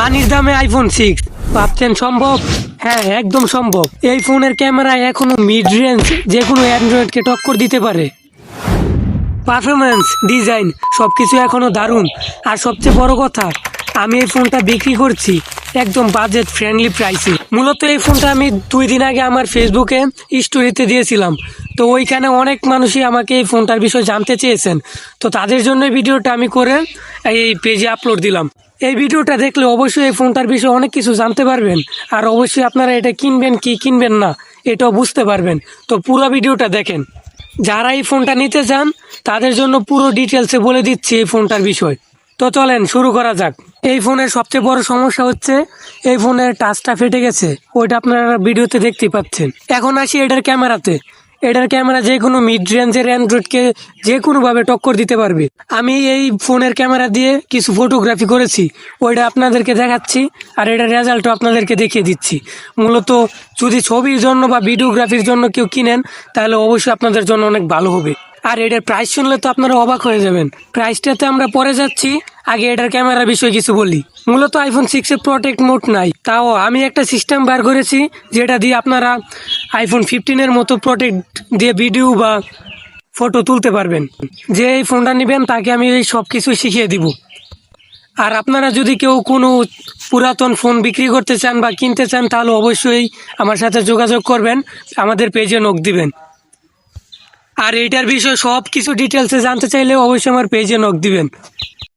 পানির দামে iPhone six ভাবছেন সম্ভব? হ্যাঁ একদম সম্ভব। এই ফোনের ক্যামেরায় এখনও মিড রেঞ্জ যে কোনো অ্যান্ড্রয়েডকে টক্কর দিতে পারে। পারফরমেন্স ডিজাইন সবকিছু এখনও দারুণ। আর সবচেয়ে বড় কথা, আমি এই ফোনটা বিক্রি করছি। একদম বাজেট ফ্রেন্ডলি প্রাইসে মূলত এই ফোনটা আমি দুই দিন আগে আমার ফেসবুকে স্টোরিতে দিয়েছিলাম। তো ওইখানে অনেক মানুষই আমাকে এই ফোনটার বিষয়ে জানতে চেয়েছেন। তো তাদের জন্য ভিডিওটা আমি করে এই পেজে আপলোড দিলাম। এই ভিডিওটা দেখলে অবশ্যই এই ফোনটার বিষয়ে অনেক কিছু জানতে পারবেন। আর অবশ্যই আপনারা এটা কিনবেন কি কিনবেন না, এটাও বুঝতে পারবেন। তো পুরো ভিডিওটা দেখেন। যারা এই ফোনটা নিতে চান, তাদের জন্য পুরো ডিটেলসে বলে দিচ্ছি এই ফোনটার বিষয়। তো চলেন, শুরু করা যাক। এই ফোনের সবচেয়ে বড় সমস্যা হচ্ছে, এই ফোনের টাচটা ফেটে গেছে। ওইটা আপনারা ভিডিওতে দেখতে পাচ্ছেন। এখন আসি এটার ক্যামেরাতে। এটার ক্যামেরা যে কোনো মিড রেঞ্জের অ্যান্ড্রয়েডকে যে কোনোভাবে টক্কর দিতে পারবে। আমি এই ফোনের ক্যামেরা দিয়ে কিছু ফটোগ্রাফি করেছি। ওইটা আপনাদেরকে দেখাচ্ছি, আর এটার রেজাল্টও আপনাদেরকে দেখিয়ে দিচ্ছি। মূলত যদি ছবির জন্য বা ভিডিওগ্রাফির জন্য কেউ কিনেন, তাহলে অবশ্যই আপনাদের জন্য অনেক ভালো হবে। আর এটার প্রাইস শুনলে তো আপনারা অবাক হয়ে যাবেন। প্রাইসটাতে আমরা পরে যাচ্ছি। আগে এটার ক্যামেরার বিষয়ে কিছু বলি। মূলত আইফোন সিক্সে প্রোটেক্ট মোড নাই। তাও আমি একটা সিস্টেম বার করেছি, যেটা দিয়ে আপনারা আইফোন ফিফটিনের মতো প্রোটেক্ট দিয়ে ভিডিও বা ফটো তুলতে পারবেন। যে এই ফোনটা নেবেন, তাকে আমি এই সব কিছু শিখিয়ে দিব। আর আপনারা যদি কেউ কোনো পুরাতন ফোন বিক্রি করতে চান বা কিনতে চান, তাহলে অবশ্যই আমার সাথে যোগাযোগ করবেন। আমাদের পেজে নখ দিবেন। আর এটার বিষয়ে সব কিছু ডিটেলসে জানতে চাইলে অবশ্যই আমার পেজে নক দিবেন।